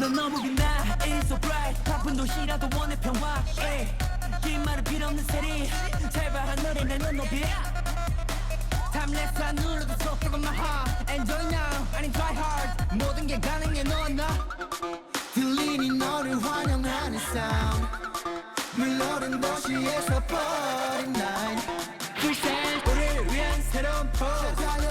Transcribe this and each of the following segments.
넌 너무 빛나, it's so bright. 바쁜 도시라도 원해 평화. Hey, 길말은 필요 없는 city. 제발 하늘에 내눈 높이. Timeless 안 눌러도 속도가 my heart. Enjoy now, 아니 try hard. 모든 게 가능해 너와 나. 들리니 너를 환영하는 sound 물러른 도시에서 버린 날 불새 우리를 위한 새로운 포. 달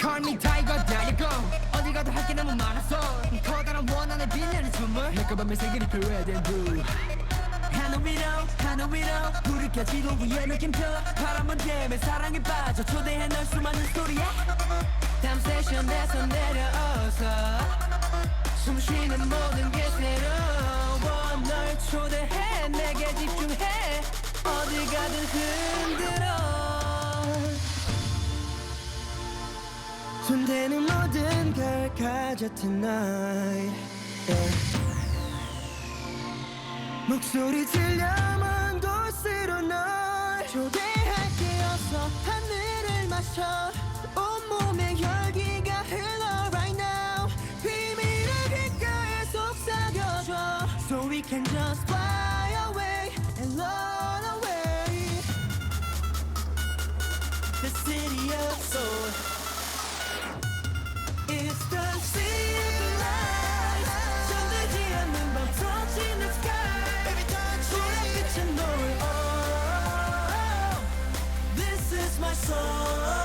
Call me tiger 달려고 어디 가도 할 게 너무 많아서 커다란 원한에 빛나는 춤을 내꺼 밤에 세계를 표해야 된 blue 하늘 위로 하늘 위로 불을 켜 지도 위에 느낌표. 바람은 때문에 사랑에 빠져 초대해 널 수많은 스토리야 다음 세션에서 내려와서 숨 쉬는 모든 게 새로워. 널 초대해 내게 집중해. 어디 가든 흔 손대는 모든 걸 가져 tonight yeah. 목소리 들려 먼 곳으로 널 초대할게 어서 하늘을 마셔. 온몸에 열기가 흘러 right now. 비밀의 귓가에 속삭여줘. So we can just soul.